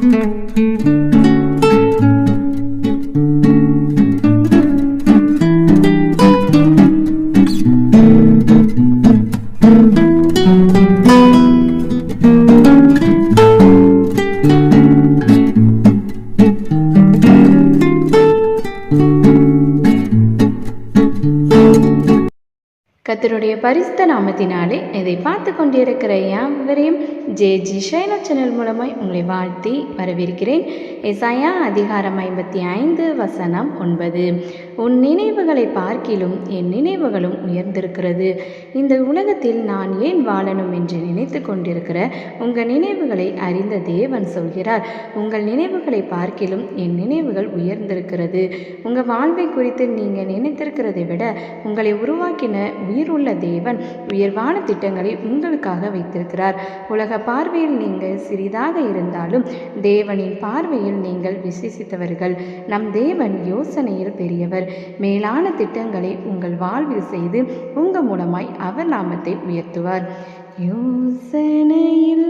Thank you. கத்தருடைய பரிசுத்த நாமத்தினாலே இதை பார்த்து கொண்டிருக்கிற யாவரையும் ஜே ஜி ஷைனா சேனல் மூலமாய் உங்களை வாழ்த்தி வரவேற்கிறேன். எசாயா அதிகாரம் ஐம்பத்தி ஐந்து வசனம் ஒன்பது. உன் நினைவுகளை பார்க்கிலும் என் நினைவுகளும் உயர்ந்திருக்கிறது. இந்த உலகத்தில் நான் ஏன் வாழணும் என்று நினைத்து கொண்டிருக்கிற உங்கள் நினைவுகளை அறிந்த தேவன் சொல்கிறார். உங்கள் நினைவுகளை பார்க்கிலும் என் நினைவுகள் உயர்ந்திருக்கிறது. உங்கள் வாழ்வை குறித்து நீங்கள் நினைத்திருக்கிறதை விட உங்களை உருவாக்கின உயிருள்ள தேவன் உயர்வான திட்டங்களை உங்களுக்காக வைத்திருக்கிறார். உலக பார்வையில் நீங்கள் சிறிதாக இருந்தாலும் தேவனின் பார்வையில் நீங்கள் விசேஷித்தவர்கள் நம் தேவன் யோசனையில் பெரியவர். மேலான திட்டங்களை உங்கள் வாழ்வில் செய்து உங்கள் மூலமாய் அவர் நாமத்தை உயர்த்துவார். யோசனையில்